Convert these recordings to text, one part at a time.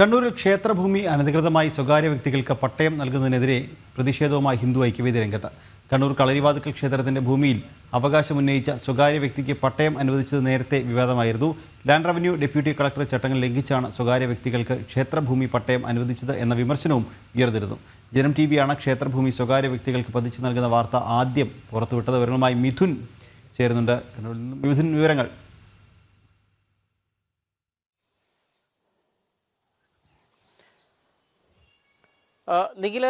കണ്ണൂരിൽ ക്ഷേത്രഭൂമി അനധികൃതമായി സ്വകാര്യ വ്യക്തികൾക്ക് പട്ടയം നൽകുന്നതിനെതിരെ പ്രതിഷേധവുമായി ഹിന്ദു ഐക്യവേദി രംഗത്ത്. കണ്ണൂർ കളരിവാതുക്കൽ ക്ഷേത്രത്തിന്റെ ഭൂമിയിൽ അവകാശമുന്നയിച്ച സ്വകാര്യ വ്യക്തിക്ക് പട്ടയം അനുവദിച്ചത് നേരത്തെ വിവാദമായിരുന്നു. ലാൻഡ് റവന്യൂ ഡെപ്യൂട്ടി കളക്ടർ ചട്ടങ്ങൾ ലംഘിച്ചാണ് സ്വകാര്യ വ്യക്തികൾക്ക് ക്ഷേത്രഭൂമി പട്ടയം അനുവദിച്ചത് എന്ന വിമർശനവും ഉയർന്നിരുന്നു. ജനം ടി വിയാണ് ക്ഷേത്രഭൂമി സ്വകാര്യ വ്യക്തികൾക്ക് പതിച്ചു നൽകുന്ന വാർത്ത ആദ്യം പുറത്തുവിട്ടത്. വിവരങ്ങളുമായി മിഥുൻ ചേരുന്നുണ്ട്. മിഥുൻ വിവരങ്ങൾ. നിഖിൽ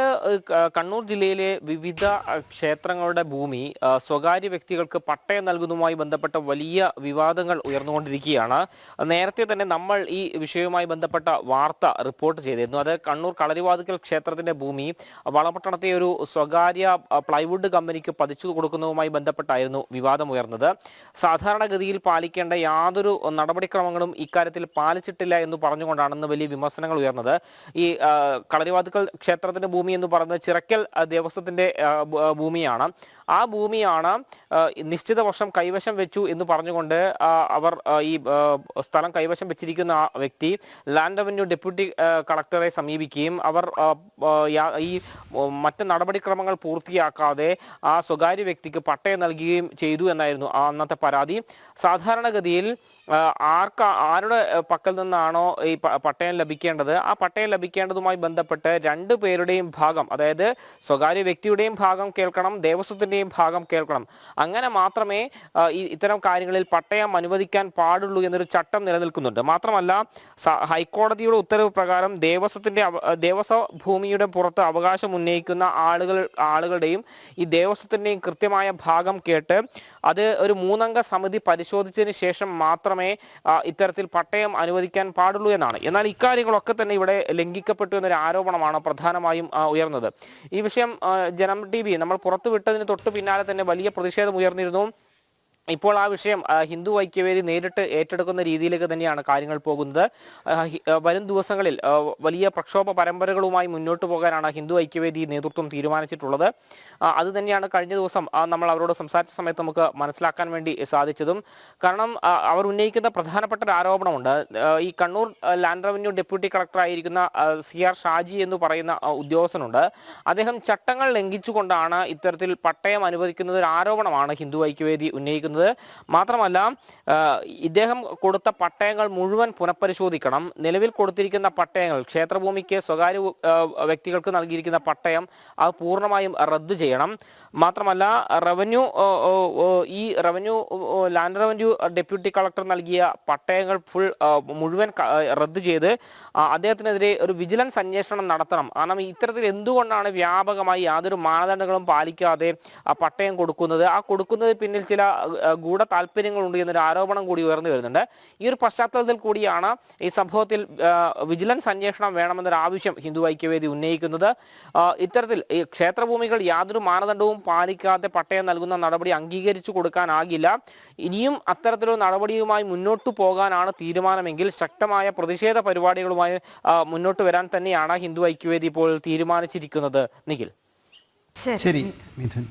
കണ്ണൂർ ജില്ലയിലെ വിവിധ ക്ഷേത്രങ്ങളുടെ ഭൂമി സ്വകാര്യ വ്യക്തികൾക്ക് പട്ടയം നൽകുന്നതുമായി ബന്ധപ്പെട്ട വലിയ വിവാദങ്ങൾ ഉയർന്നുകൊണ്ടിരിക്കുകയാണ്. നേരത്തെ തന്നെ നമ്മൾ ഈ വിഷയവുമായി ബന്ധപ്പെട്ട വാർത്ത റിപ്പോർട്ട് ചെയ്തിരുന്നു. അത് കണ്ണൂർ കളരിവാതുക്കൽ ക്ഷേത്രത്തിന്റെ ഭൂമി വളപട്ടണത്തെ ഒരു സ്വകാര്യ പ്ലൈവുഡ് കമ്പനിക്ക് പതിച്ചു കൊടുക്കുന്നതുമായി ബന്ധപ്പെട്ടായിരുന്നു വിവാദം ഉയർന്നത്. സാധാരണഗതിയിൽ പാലിക്കേണ്ട യാതൊരു നടപടിക്രമങ്ങളും ഇക്കാര്യത്തിൽ പാലിച്ചിട്ടില്ല എന്ന് പറഞ്ഞുകൊണ്ടാണ് ഇന്ന് വലിയ വിമർശനങ്ങൾ ഉയർന്നത്. ഈ കളരിവാതുക്കൽ ക്ഷേത്രത്തിന്റെ ഭൂമി എന്ന് പറയുന്നത് ചിറക്കൽ ദേവസ്വത്തിന്റെ ഭൂമിയാണ്. ആ ഭൂമിയാണ് നിശ്ചിത വർഷം കൈവശം വെച്ചു എന്ന് പറഞ്ഞുകൊണ്ട് അവർ ഈ സ്ഥലം കൈവശം വെച്ചിരിക്കുന്ന ആ വ്യക്തി ലാൻഡ് റവന്യൂ ഡെപ്യൂട്ടി കളക്ടറെ സമീപിക്കുകയും അവർ ഈ മറ്റ് നടപടിക്രമങ്ങൾ പൂർത്തിയാക്കാതെ ആ സ്വകാര്യ വ്യക്തിക്ക് പട്ടയം നൽകുകയും ചെയ്തു എന്നായിരുന്നു അന്നത്തെ പരാതി. സാധാരണഗതിയിൽ ആർക്ക് ആരുടെ പക്കൽ നിന്നാണോ ഈ പട്ടയം ലഭിക്കേണ്ടത്? ആ പട്ടയം ലഭിക്കേണ്ടതുമായി ബന്ധപ്പെട്ട് രണ്ടു പേരുടെയും ഭാഗം അതായത് സ്വകാര്യ വ്യക്തിയുടെയും ഭാഗം കേൾക്കണം ദേവസ്വത്തിന്റെയും ഭാഗം കേൾക്കണം. അങ്ങനെ മാത്രമേ ഇത്തരം കാര്യങ്ങളിൽ പട്ടയം അനുവദിക്കാൻ പാടുള്ളൂ എന്നൊരു ചട്ടം നിലനിൽക്കുന്നുണ്ട്. മാത്രമല്ല ഹൈക്കോടതിയുടെ ഉത്തരവ് പ്രകാരം ദേവസ്വത്തിന്റെ ദേവസ്വ ഭൂമിയുടെ പുറത്ത് അവകാശം ഉന്നയിക്കുന്ന ആളുകൾ ആളുകളുടെയും ഈ ദേവസ്വത്തിന്റെയും കൃത്യമായ ഭാഗം കേട്ട് അത് ഒരു മൂന്നംഗ സമിതി പരിശോധിച്ചതിന് ശേഷം മാത്രമേ ഇത്തരത്തിൽ പട്ടയം അനുവദിക്കാൻ പാടുള്ളൂ എന്നാണ്. എന്നാൽ ഇക്കാര്യങ്ങളൊക്കെ തന്നെ ഇവിടെ ലംഘിക്കപ്പെട്ടു എന്നൊരു ആരോപണമാണ് പ്രധാനമായും ഉയർന്നത്. ഈ വിഷയം ജനം ടി വി നമ്മൾ പുറത്തുവിട്ടതിന് തൊട്ട് പിന്നാലെ തന്നെ വലിയ പ്രതിഷേധം ഉയർന്നിരുന്നു. ഇപ്പോൾ ആ വിഷയം ഹിന്ദു ഐക്യവേദി നേരിട്ട് ഏറ്റെടുക്കുന്ന രീതിയിലേക്ക് തന്നെയാണ് കാര്യങ്ങൾ പോകുന്നത്. വരും ദിവസങ്ങളിൽ വലിയ പ്രക്ഷോഭ പരമ്പരകളുമായി മുന്നോട്ട് പോകാനാണ് ഹിന്ദു ഐക്യവേദി നേതൃത്വം തീരുമാനിച്ചിട്ടുള്ളത്. അത് തന്നെയാണ് കഴിഞ്ഞ ദിവസം നമ്മൾ അവരോട് സംസാരിച്ച സമയത്ത് നമുക്ക് മനസ്സിലാക്കാൻ വേണ്ടി സാധിച്ചതും. കാരണം അവർ ഉന്നയിക്കുന്ന പ്രധാനപ്പെട്ട ഒരു ആരോപണമുണ്ട്. ഈ Kannur land revenue deputy collector ആയിരിക്കുന്ന സി ആർ ഷാജി എന്ന് പറയുന്ന ഉദ്യോഗസ്ഥനുണ്ട്. അദ്ദേഹം ചട്ടങ്ങൾ ലംഘിച്ചുകൊണ്ടാണ് ഇത്തരത്തിൽ പട്ടയം അനുവദിക്കുന്നത് ഒരു ആരോപണമാണ് ഹിന്ദു ഐക്യവേദി ഉന്നയിക്കുന്നത് മാത്രമല്ല ഇദ്ദേഹം കൊടുത്ത പട്ടയങ്ങൾ മുഴുവൻ പുനഃപരിശോധിക്കണം. നിലവിൽ കൊടുത്തിരിക്കുന്ന പട്ടയങ്ങൾ ക്ഷേത്രഭൂമിക്ക് സ്വകാര്യ വ്യക്തികൾക്ക് നൽകിയിരിക്കുന്ന പട്ടയം അത് പൂർണമായും റദ്ദു ചെയ്യണം. മാത്രമല്ല റവന്യൂ ഈ revenue land revenue deputy collector നൽകിയ പട്ടയങ്ങൾ ഫുൾ മുഴുവൻ റദ്ദു ചെയ്ത് അദ്ദേഹത്തിനെതിരെ ഒരു വിജിലൻസ് അന്വേഷണം നടത്തണം. കാരണം ഇത്തരത്തിൽ എന്തുകൊണ്ടാണ് വ്യാപകമായി യാതൊരു മാനദണ്ഡങ്ങളും പാലിക്കാതെ ആ പട്ടയം കൊടുക്കുന്നത്? ആ കൊടുക്കുന്നതിന് പിന്നിൽ ചില ഗൂഢ താല്പര്യങ്ങളുണ്ട് എന്നൊരു ആരോപണം കൂടി ഉയർന്നു വരുന്നുണ്ട്. ഈ ഒരു പശ്ചാത്തലത്തിൽ കൂടിയാണ് ഈ സംഭവത്തിൽ വിജിലൻസ് അന്വേഷണം വേണമെന്നൊരു ആവശ്യം ഹിന്ദു ഐക്യവേദി ഉന്നയിക്കുന്നത്. ഇത്തരത്തിൽ ഈ ക്ഷേത്രഭൂമികൾ യാതൊരു മാനദണ്ഡവും പാലിക്കാതെ പട്ടയം നൽകുന്ന നടപടി അംഗീകരിച്ചു കൊടുക്കാനാകില്ല. ഇനിയും അത്തരത്തിലൊരു നടപടിയുമായി മുന്നോട്ടു പോകാനാണ് തീരുമാനമെങ്കിൽ ശക്തമായ പ്രതിഷേധ പരിപാടികളുമായി മുന്നോട്ട് വരാൻ തന്നെയാണ് ഹിന്ദു ഐക്യവേദി ഇപ്പോൾ തീരുമാനിച്ചിരിക്കുന്നത്. നിഖിൽ. ശരി മിഥുൻ.